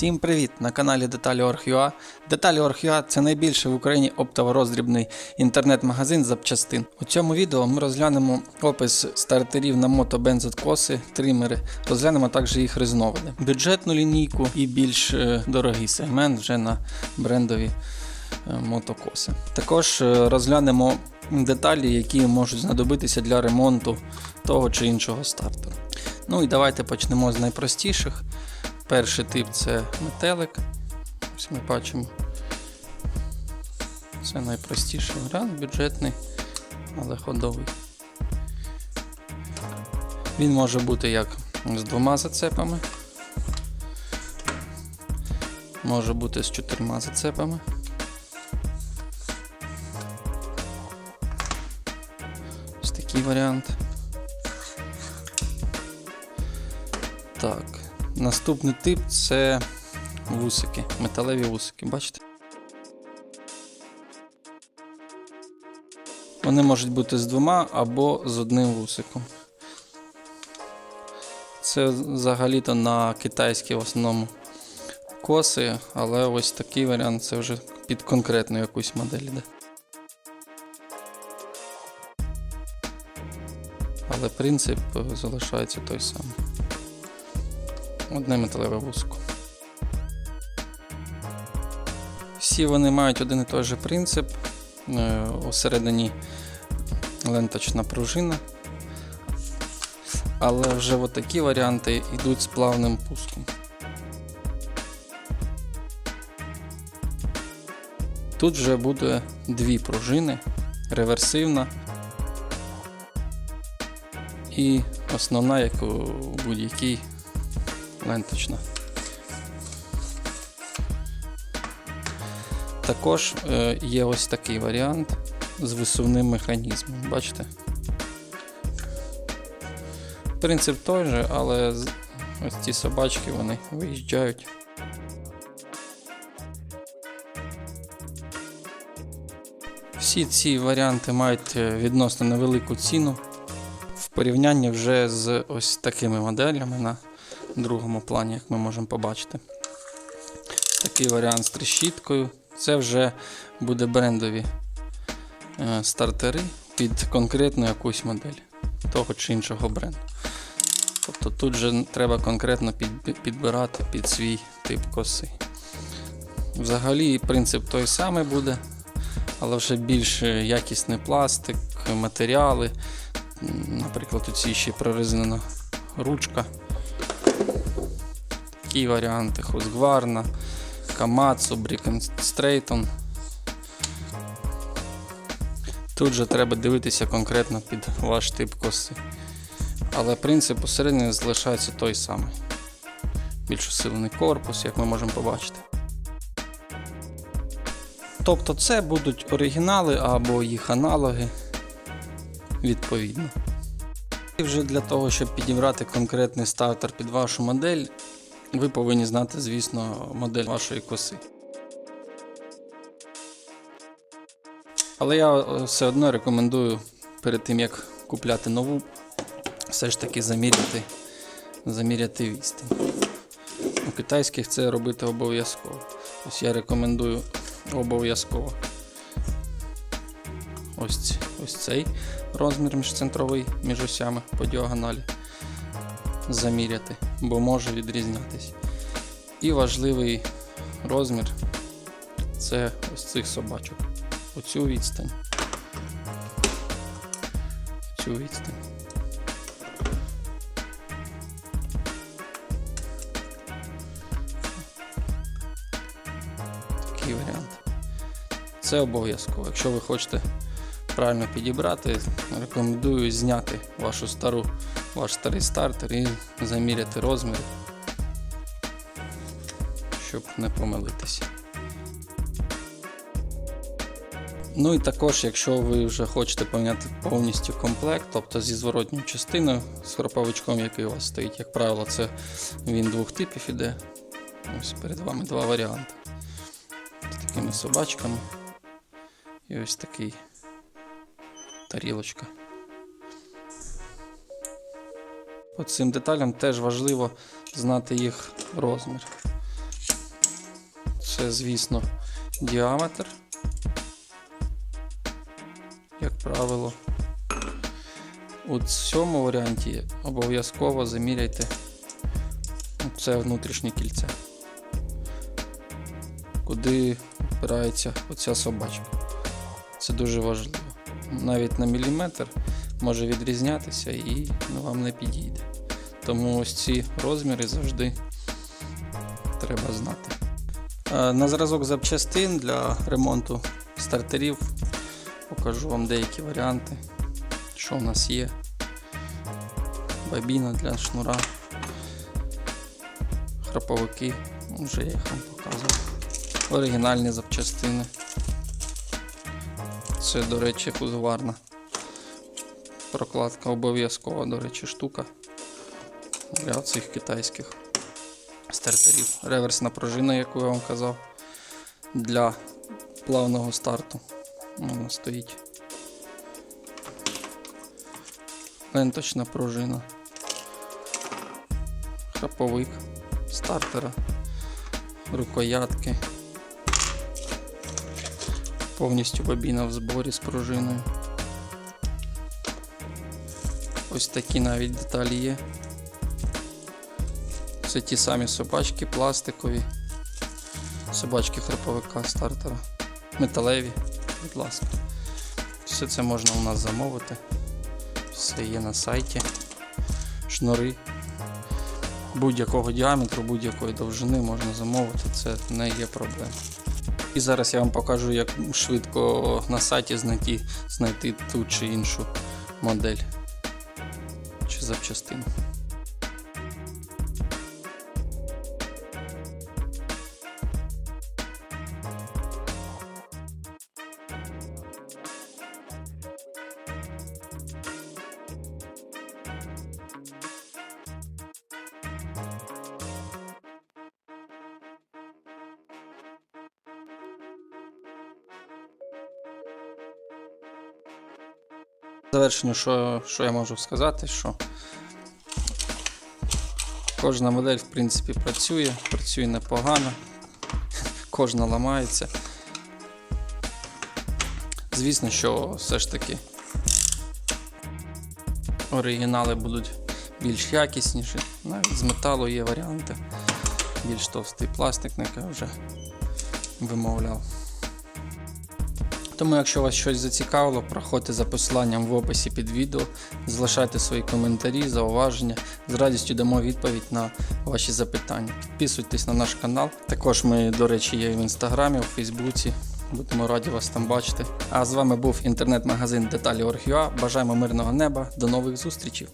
Всім привіт! На каналі Деталі Орг.ua. Деталі Орг.ua – це найбільший в Україні оптово-роздрібний інтернет-магазин запчастин. У цьому відео ми розглянемо опис стартерів на мотобензокоси, тримери, розглянемо також їх різновиди, бюджетну лінійку і більш е, дорогий сегмент вже на брендові е, мотокоси. Також е, розглянемо деталі, які можуть знадобитися для ремонту того чи іншого стартера. Ну і давайте почнемо з найпростіших. Перший тип це метелик. Ось ми бачимо. Це найпростіший варіант, бюджетний, але ходовий. Він може бути як з двома зацепами, може бути з чотирма зацепами. Ось такий варіант. Так. Наступний тип це вусики, металеві вусики, бачите? Вони можуть бути з двома або з одним вусиком. Це взагалі-то на китайські в основному коси, але ось такий варіант це вже під конкретну якусь модель йде. Але принцип залишається той самий одне металеве вуско. Всі вони мають один і той же принцип. Е, Усередині ленточна пружина. Але вже такі варіанти йдуть з плавним пуском. Тут вже буде дві пружини, реверсивна і основна, як у будь-якій ленточна. Також е, є ось такий варіант з висувним механізмом. Бачите? Принцип той же, але ось ці собачки вони виїжджають. Всі ці варіанти мають е, відносно невелику ціну в порівнянні вже з ось такими моделями на другому плані, як ми можемо побачити. Такий варіант з трещіткою. Це вже буде брендові е, стартери під конкретну якусь модель того чи іншого бренду. Тобто тут же треба конкретно підбирати під свій тип коси. Взагалі принцип той самий буде, але вже більш якісний пластик, матеріали. Наприклад, у цій ще прорезинена ручка. Такі варіанти Kamatsu, Brick Straighton. Тут же треба дивитися конкретно під ваш тип коси. Але принцип усередині залишається той самий. Більш усилений корпус, як ми можемо побачити. Тобто це будуть оригінали або їх аналоги відповідно. І вже для того, щоб підібрати конкретний стартер під вашу модель, ви повинні знати, звісно, модель вашої коси. Але я е, все одно рекомендую перед тим, як купляти нову, все ж таки заміряти, заміряти відстань. У китайських це робити обов'язково. Ось я рекомендую обов'язково. Ось, ось цей розмір міжцентровий між осями по діагоналі заміряти, бо може відрізнятись. І важливий розмір це ось цих собачок. Оцю відстань. Цю відстань. Такий варіант. Це обов'язково. Якщо ви хочете правильно підібрати, рекомендую зняти вашу стару, ваш старий стартер і заміряти розмір, щоб не помилитися. Ну і також, якщо ви вже хочете поміняти повністю комплект, тобто зі зворотньою частиною, з хроповичком, який у вас стоїть, як правило, це він двох типів іде. Ось перед вами два варіанти. З такими собачками. І ось такий тарілочка. По цим деталям теж важливо знати їх розмір. Це, звісно, діаметр. Як правило. У цьому варіанті обов'язково заміряйте це внутрішнє кільце. Куди впирається оця собачка. Це дуже важливо. Навіть на міліметр може відрізнятися і ну, вам не підійде. Тому ось ці розміри завжди треба знати. Е, На зразок запчастин для ремонту стартерів покажу вам деякі варіанти, що у нас є. Бабіна для шнура, храповики, вже я їх вам показував. Оригінальні запчастини. Це, до речі, кузоварна прокладка обов'язкова, до речі, штука для цих китайських стартерів. Реверсна пружина, яку я вам казав, для плавного старту. Вона стоїть. Ленточна пружина. Храповик стартера, рукоятки. Повністю бобіна в зборі з пружиною. Ось такі навіть деталі є. Це ті самі собачки пластикові. Собачки храповика стартера. Металеві, будь ласка. Все це можна у нас замовити. Все є на сайті. Шнури будь-якого діаметру, будь-якої довжини можна замовити, це не є проблема. І зараз я вам покажу, як швидко на сайті знайти, знайти ту чи іншу модель чи запчастину. Завершенню, що, що я можу сказати, що кожна модель, в принципі, працює, працює непогано, кожна ламається. Звісно, що все ж таки оригінали будуть більш якісніші, навіть з металу є варіанти. Більш товстий пластик, як я вже вимовляв. Тому, якщо вас щось зацікавило, проходьте за посиланням в описі під відео, залишайте свої коментарі, зауваження. З радістю дамо відповідь на ваші запитання. Підписуйтесь на наш канал. Також ми, до речі, є в інстаграмі, у Фейсбуці. Будемо раді вас там бачити. А з вами був інтернет-магазин Деталі Оргюа. Бажаємо мирного неба. До нових зустрічей!